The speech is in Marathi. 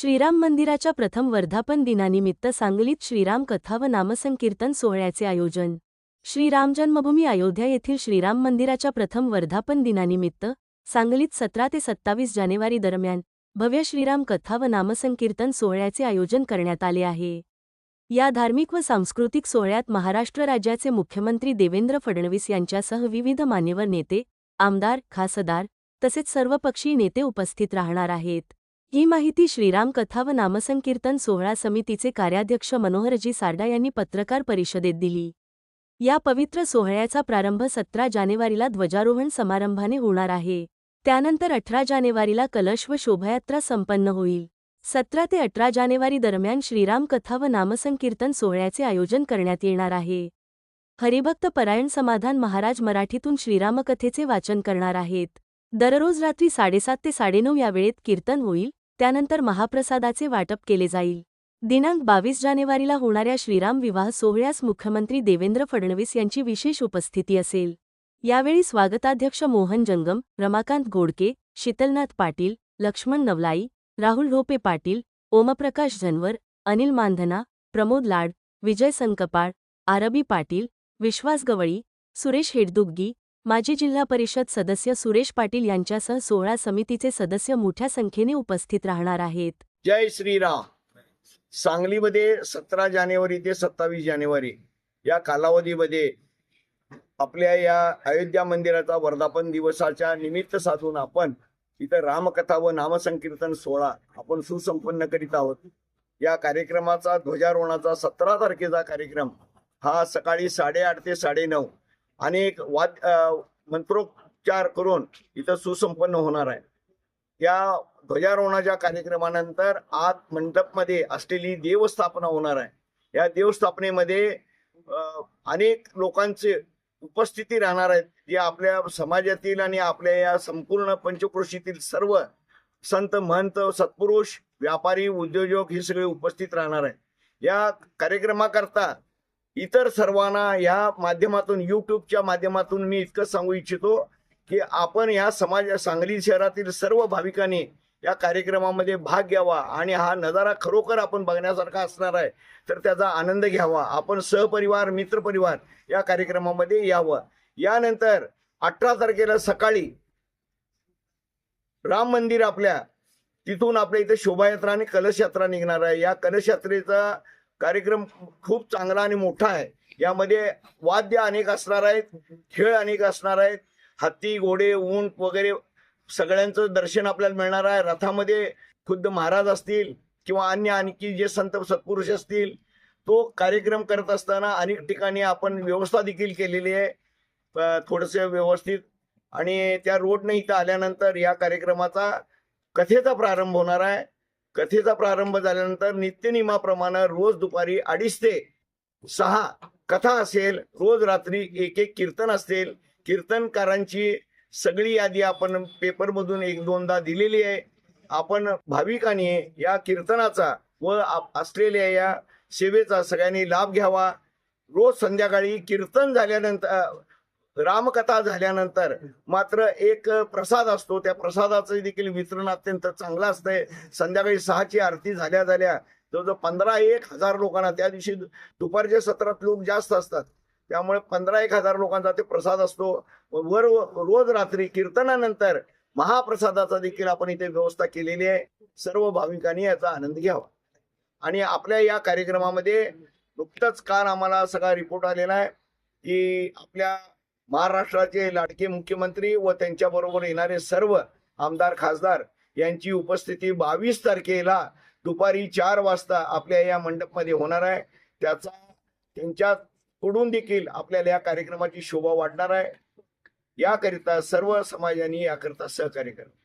श्रीराम मंदिराच्या प्रथम वर्धापन दिनानिमित्त सांगलीत श्रीराम कथा व नामसंकीर्तन सोहळ्याचे आयोजन. श्रीराम जन्मभूमी अयोध्या येथील श्रीराम मंदिराच्या प्रथम वर्धापन दिनानिमित्त सांगलीत सतरा ते सत्तावीस जानेवारी दरम्यान भव्य श्रीराम कथा व नामसंकीर्तन सोहळ्याचे आयोजन करण्यात आले आहे. या धार्मिक व सांस्कृतिक सोहळ्यात महाराष्ट्र राज्याचे मुख्यमंत्री देवेंद्र फडणवीस यांच्यासह विविध मान्यवर नेते आमदार खासदार तसेच सर्वपक्षीय नेते उपस्थित राहणार आहेत. ही माहिती श्रीराम कथा व नामसंकीर्तन सोहळा समितीचे कार्याध्यक्ष मनोहरजी सारडा यांनी पत्रकार परिषदेत दिली. या पवित्र सोहळ्याचा प्रारंभ सतरा जानेवारीला ध्वजारोहण समारंभाने होणार आहे. त्यानंतर अठरा जानेवारीला कलश व शोभायात्रा संपन्न होईल. सतरा ते अठरा जानेवारी दरम्यान श्रीराम कथा व नामसंकीर्तन सोहळ्याचे आयोजन करण्यात येणार आहे. हरिभक्त परायण समाधान महाराज मराठीतून श्रीरामकथेचे वाचन करणार आहेत. दररोज रात्री साडेसात ते साडेनऊ या वेळेत कीर्तन होईल. त्यानंतर महाप्रसादाचे वाटप केले जाईल. दिनांक बावीस जानेवारीला होणाऱ्या श्रीराम विवाह सोहळ्यास मुख्यमंत्री देवेंद्र फडणवीस यांची विशेष उपस्थिती असेल. यावेळी स्वागताध्यक्ष मोहन जंगम रमाकांत गोडके शीतलनाथ पाटील लक्ष्मण नवलाई राहुल ढोपे पाटील ओमप्रकाश जनवर अनिल मांधना प्रमोद लाड विजय संकपाळ आरबी पाटील विश्वास गवळी सुरेश हेडदुग्गी माजी जिल्हा परिषद सदस्य सुरेश पाटील यांच्यासह सोहळा समितीचे सदस्य मोठ्या संख्येने उपस्थित राहणार आहेत. जय श्रीराम. सांगलीमध्ये सतरा जानेवारी ते सत्तावीस जानेवारी या कालावधीमध्ये आपल्या या अयोध्या मंदिराचा वर्धापन दिवसाच्या निमित्त साधून आपण इथं रामकथा व नामसंकीर्तन सोहळा आपण सुसंपन्न करीत आहोत. या कार्यक्रमाचा ध्वजारोहणाचा सतरा तारखेचा कार्यक्रम हा सकाळी साडेआठ ते साडेनऊ अनेक वाद मंत्रोच्चार करून इथं सुसंपन्न होणार आहे. या ध्वजारोहणाच्या कार्यक्रमानंतर आत मंडपमध्ये असलेली देवस्थापना होणार आहे. या देवस्थापनेमध्ये अनेक लोकांचे उपस्थिती राहणार आहेत जे आपल्या समाजातील आणि आपल्या या संपूर्ण पंचक्रोशीतील सर्व संत महंत सत्पुरुष व्यापारी उद्योजक हे सगळे उपस्थित राहणार आहेत. या कार्यक्रमाकरता इतर सर्वांना या माध्यमातून यूट्यूबच्या माध्यमातून मी इतकं सांगू इच्छितो की आपण या समाज सांगली शहरातील सर्व भाविकांनी या कार्यक्रमामध्ये भाग घ्यावा आणि हा नजारा खरोखर आपण बघण्यासारखा असणार आहे. तर त्याचा आनंद घ्यावा. आपण सहपरिवार मित्रपरिवार या कार्यक्रमामध्ये यावं. यानंतर अठरा तारखेला सकाळी राम मंदिर आपल्या तिथून आपल्या इथे शोभायात्रा आणि कलश यात्रा निघणार आहे. या कलश यात्रेचा कार्यक्रम खूप चांगला आणि मोठा आहे. यामध्ये वाद्य अनेक असणार आहेत खेळ अनेक असणार आहेत. हत्ती घोडे ऊंट वगैरे सगळ्यांचं दर्शन आपल्याला मिळणार आहे. रथामध्ये खुद्द महाराज असतील किंवा अन्य आणखी जे संत सत्पुरुष असतील तो कार्यक्रम करत असताना अनेक ठिकाणी आपण व्यवस्था देखील केलेली आहे. थोडंसं व्यवस्थित आणि त्या रोडने इथं आल्यानंतर या कार्यक्रमाचा कथेचा प्रारंभ होणार आहे. कथेचा प्रारंभ झाल्यानंतर नित्यनियमाप्रमाणे रोज दुपारी अडीच ते सहा कथा असेल रोज रात्री एक एक कीर्तन असेल कीर्तनकारांची सगळी यादी आपण पेपरमधून एक दोनदा दिलेली आहे. आपण भाविकांनी या कीर्तनाचा व आप- असलेल्या या सेवेचा सगळ्यांनी लाभ घ्यावा. रोज संध्याकाळी कीर्तन झाल्यानंतर रामकथा झाल्यानंतर मात्र एक प्रसाद असतो. त्या प्रसादाचं देखील वितरण अत्यंत चांगलं असतंय. संध्याकाळी सहाची आरती झाल्या झाल्या जवळजवळ पंधरा एक हजार लोकांना त्या दिवशी दुपारच्या सत्रात लोक जास्त असतात. त्यामुळे पंधरा एक हजार लोकांचा ते प्रसाद असतो. वर रोज रात्री कीर्तनानंतर महाप्रसादाचा देखील आपण इथे व्यवस्था केलेली आहे. सर्व भाविकांनी याचा आनंद घ्यावा. आणि आपल्या या कार्यक्रमामध्ये नुकतंच काल आम्हाला सगळा रिपोर्ट आलेला आहे की आपल्या महाराष्ट्राचे लाडके मुख्यमंत्री व त्यांच्याबरोबर येणारे सर्व आमदार खासदार यांची उपस्थिती बावीस तारखेला दुपारी चार वाजता आपल्या या मंडपमध्ये होणार आहे. त्याचा त्यांच्याकडून देखील आपल्याला या कार्यक्रमाची शोभा वाढणार आहे. याकरिता सर्व समाजाने याकरिता सहकार्य करावे